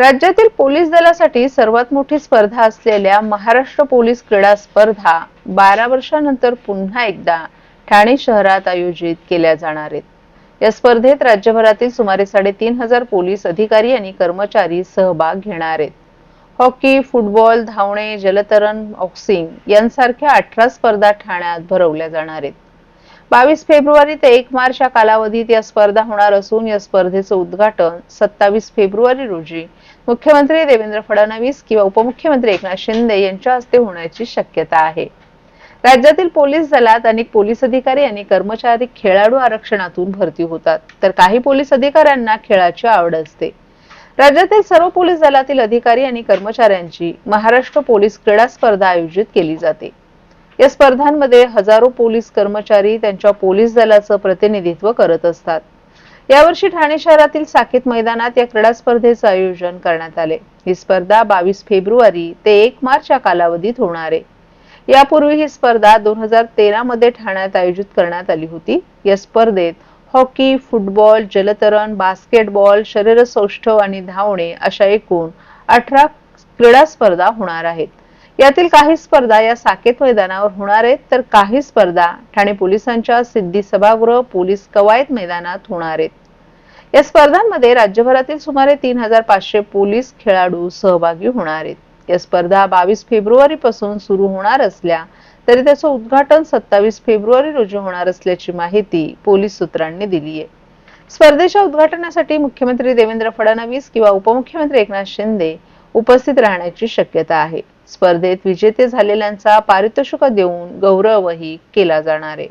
राज्यातील पोलीस दलासाठी सर्वात मोठी स्पर्धा असलेल्या महाराष्ट्र पोलीस क्रीडा स्पर्धा बारा वर्षानंतर पुन्हा एकदा ठाणे शहरात आयोजित केल्या जाणार आहेत. या स्पर्धेत राज्यभरातील सुमारे साडेतीन हजार पोलीस अधिकारी आणि कर्मचारी सहभाग घेणार आहेत. हॉकी फुटबॉल धावणे जलतरण बॉक्सिंग यांसारख्या अठरा स्पर्धा ठाण्यात भरवल्या जाणार आहेत. बावीस फेब्रुवारी ते एक मार्च या कालावधीत या स्पर्धा होणार असून या स्पर्धेचं उद्घाटन सत्तावीस फेब्रुवारी रोजी मुख्यमंत्री देवेंद्र फडणवीस किंवा उपमुख्यमंत्री एकनाथ शिंदे यांच्या हस्ते होण्याची शक्यता आहे. राज्यातील पोलीस दलात अनेक पोलीस अधिकारी आणि कर्मचारी खेळाडू आरक्षणातून भरती होतात तर काही पोलीस अधिकाऱ्यांना खेळाची आवड असते. राज्यातील सर्व पोलीस दलातील अधिकारी आणि कर्मचाऱ्यांची महाराष्ट्र पोलीस क्रीडा स्पर्धा आयोजित केली जाते. या स्पर्धांमध्ये हजारो पोलीस कर्मचारी त्यांच्या पोलीस दलाचं प्रतिनिधित्व करत असतात. यावर्षी ठाणे शहरातील साकेत मैदानात या क्रीडा स्पर्धेचं आयोजन करण्यात आले. ही स्पर्धा बावीस फेब्रुवारी ते एक मार्च या कालावधीत होणार आहे. यापूर्वी ही स्पर्धा दोन हजार तेरा मध्ये ठाण्यात आयोजित करण्यात आली होती. या स्पर्धेत हॉकी फुटबॉल जलतरण बास्केटबॉल शरीरसौष्ठव आणि धावणे अशा एकूण अठरा क्रीडा स्पर्धा होणार आहेत. यातील काही स्पर्धा या साकेत मैदानावर होणार आहेत तर काही स्पर्धा ठाणे पोलिसांच्या सिद्धी सभागृह पोलीस कवायत मैदानात होणार आहेत. या स्पर्धांमध्ये राज्यभरातील सुमारे तीन हजार पाचशे पोलीस खेळाडू सहभागी होणार आहेत. या स्पर्धा बावीस फेब्रुवारी पासून सुरू होणार असल्या तरी त्याचं उद्घाटन सत्तावीस फेब्रुवारी रोजी होणार असल्याची माहिती पोलीस सूत्रांनी दिली आहे. स्पर्धेच्या उद्घाटनासाठी मुख्यमंत्री देवेंद्र फडणवीस किंवा उपमुख्यमंत्री एकनाथ शिंदे उपस्थित राहण्याची शक्यता आहे. स्पर्धेत विजेते झालेल्यांचा पारितोषिक देऊन गौरवही केला जाणार आहे.